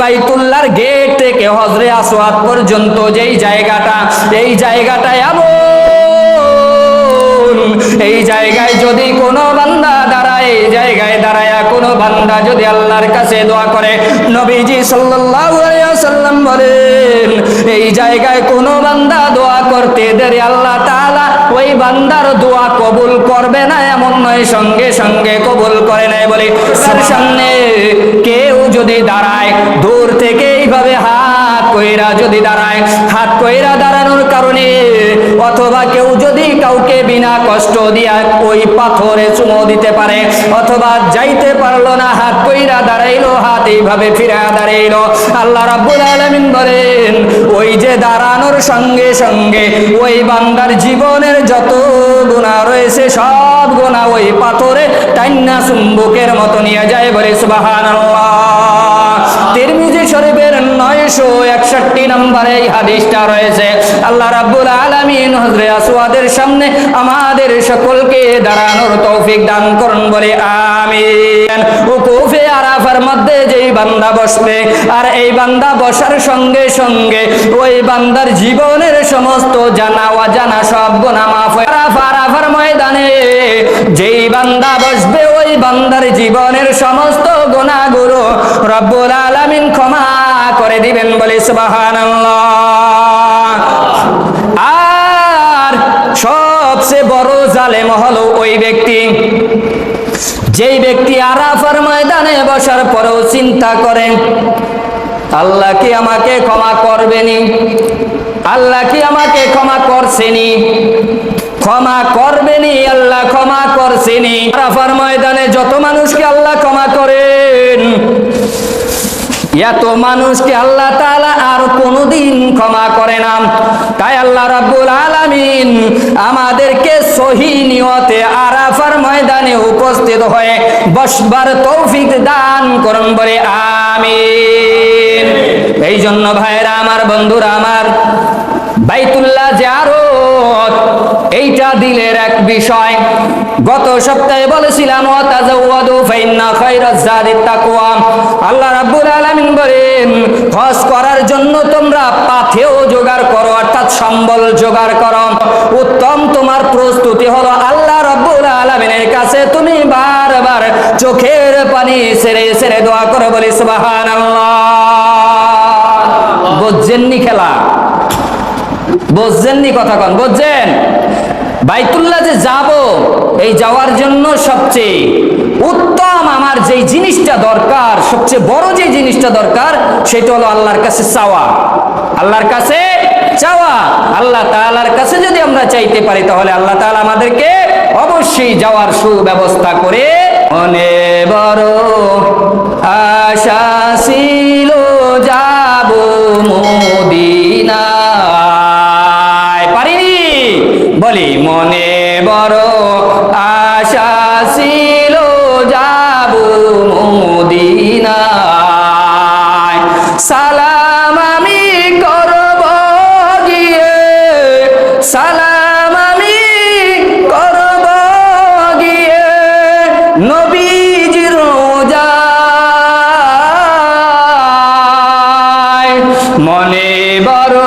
বাইতুল্লাহর গেট থেকে হজরে আসওয়াদ পর্যন্ত যেই জায়গাটা, এই জায়গাটা এমন। এই জায়গায় যদি কোনো বান্দা দাঁড়ায়, এই জায়গায় দাঁড়ায় কোনো বান্দা যদি আল্লাহর কাছে দোয়া করে, নবীজি সাল্লাল্লাহু আলাইহি ওয়াসাল্লাম বলেন, এই জায়গায় কোনো বান্দা দোয়া করতে দেরি, আল্লাহ তাআলা ওই বান্দার দোয়া কবুল করবে না নয় সঙ্গে সঙ্গে কবুল করে নাই বলে, তার সামনে কেউ যদি দাঁড়ায়, দূর থেকে এইভাবে হাত কইরা যদি দাঁড়ায়, হাত কইরা দাঁড়ানোর কারণে অথবা কেউ যদি কাউকে বিনা কষ্ট দিয়া ওই পাথরে চুমো দিতে পারে, অথবা যাইতে পারল না, হাত কইরা দাঁড়াইলো, হাত এইভাবে ফিরা দাঁড়াইলো, আল্লাহ রাব্বুল আলামিন বলেন, ওই যে দাঁড়ানোর সঙ্গে সঙ্গে ওই বান্দার জীবনের যত গুণা রয়েছে সব গুনাহ ওই পাথরে টাইন্না চুম্বকের মতো নিয়ে যায় বলে সুবহানাল্লাহ। তিরমিজি শরীফের নয়শো একষট্টি নম্বরে এই হাদিসটা রয়েছে। আল্লাহ রাব্বুল আলামিন হজরে আসওয়াদের সামনে আমাদের সকলকে দাঁড়ানোর তৌফিক দান করুন বলে আমিন। উকুফে আরাফার মধ্যে যেই বান্দা বসবে, আর এই বান্দা বসার সঙ্গে সঙ্গে ওই বান্দার জীবনের সমস্ত জানা অজানা সব যেই বান্দা বসবে, ওই বান্দার জীবনের সমস্ত গুনাহগুলো রব্বুল আলামিন ক্ষমা করে দিবেন বলে সুবহানাল্লাহ। আর সবচেয়ে বড় জালেম হলো ওই ব্যক্তি। যেই ব্যক্তি আরাফার ময়দানে বসার পরেও চিন্তা করে, আল্লাহ কি আমাকে ক্ষমা করবেনি? আল্লাহ কি আমাকে ক্ষমা করছেনি? ক্ষমা করবেনি আল্লাহ করছেনি আরাফার ময়দানে যত মানুষকে আল্লাহ ক্ষমা করেন, এত মানুষকে আল্লাহ তাআলা আর ক্ষমা করে না। তাই আল্লাহ রাব্বুল আলামিন আমাদেরকে সহি নিয়তে আরাফার ময়দানে উপস্থিত হয়ে বসবার তৌফিক দান করুন বলে আমিন। এই জন্য ভাইরা আমার বন্ধুরা, আমার বাইতুল্লাহ জিয়ারত, এইটা দিলের এক বিষয়। গত সপ্তাহে বলেছিলাম আল্লাহ রাব্বুল আলামিন বলেন, হজ করার জন্য তোমরা পাথেও জোগাড় করো, অর্থাৎ সম্বল জোগাড় করো। উত্তম তোমার প্রস্তুতি হলো আল্লাহ রাব্বুল আলামিনের কাছে। তুমি বারবার চোখের পানি ছেড়ে ছেড়ে দোয়া করো, বলি সুবহানাল্লাহ। বুঝছেননি খেলা? বুঝছেননি কথা কন? বুঝছেন? বাইতুল্লাহ যে যাব, এই যাওয়ার জন্য সবচেয়ে উত্তম আমার যেই জিনিসটা দরকার, সবচেয়ে বড় যে জিনিসটা দরকার, সেটা হলো আল্লাহর কাছে চাওয়া। আল্লাহর কাছে চাওয়া। আল্লাহ তাআলার কাছে যদি আমরা চাইতে পারি, তাহলে আল্লাহ তালা আমাদেরকে অবশ্যই যাওয়ার সুব্যবস্থা করে মনে বড় ছিল যাব মদিনায়। সালাম আমি করব গিয়ে, সালাম আমি করব গিয়ে, নবীজির রোজায় মনে বড়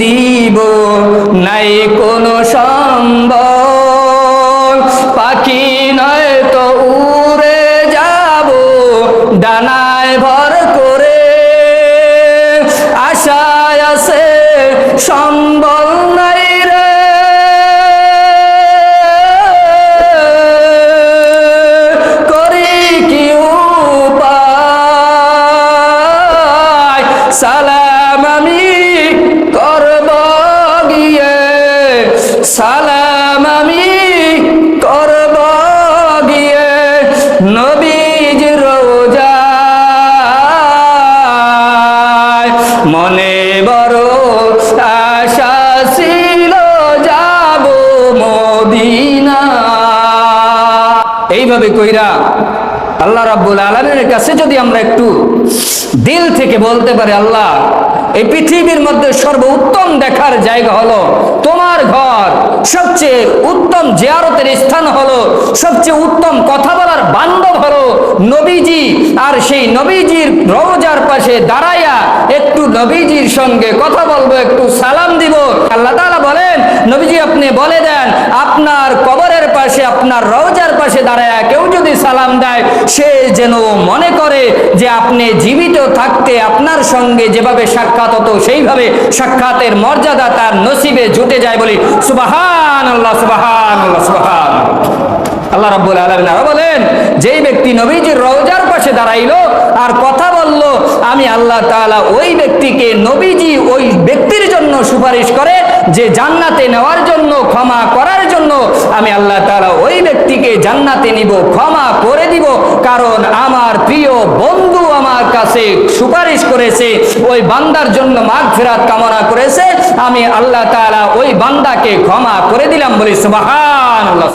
দিব নাই কোনো সম্ভব এইভাবে কইরা? আল্লাহ রাব্বুল আলমের কাছে যদি আমরা একটু দিল থেকে বলতে পারি, আল্লাহ, এই পৃথিবীর মধ্যে সর্বোত্তম দেখার জায়গা হলো তোমার ঘর। সবচেয়ে উত্তম জিয়ারতের স্থান হলো, সবচেয়ে উত্তম কথা বলার বান্ধব হলো নবীজি, আর সেই নবীজির রওজার পাশে দাঁড়াইয়া একটু নবীজির সঙ্গে কথা বলব, একটু সালাম দিব। আল্লাহ তাআলা বলেন, নবীজি আপনি বলে দেন, আপনার কবরের পাশে, আপনার রওজার পাশে দাঁড়ায়া কেউ যদি সালাম দেয়, সে যেন মনে করে যে আপনি জীবিত থাকতে, আপনার সঙ্গে যেভাবে সাক্ষাৎ হতো, সেইভাবে সাক্ষাতের মর্যাদা তার নসিবে জুটে যায় বলি সুবাহান আল্লাহ সুবাহান আল্লাহ সুবাহান আল্লাহ রাব্বুল আলামিন আরও বলেন, যেই ব্যক্তি নবীজির রওজার পাশে দাঁড়াইলো আর কথা বলল, আমি আল্লাহ তাআলা ওই ব্যক্তিকে নবীজি ওই ব্যক্তির জন্য সুপারিশ করে, যে জান্নাতে নেওয়ার জন্য, ক্ষমা করার জন্য, আমি আল্লাহ তাআলা ওই ব্যক্তিকে জান্নাতে নিব, ক্ষমা করে দিব, কারণ আমার প্রিয় বন্ধু আমার কাছে সুপারিশ করেছে, ওই বান্দার জন্য মাগফিরাত কামনা করেছে, আমি আল্লাহ তাআলা ওই বান্দাকে ক্ষমা করে দিলাম বলি সুবহানাল্লাহ।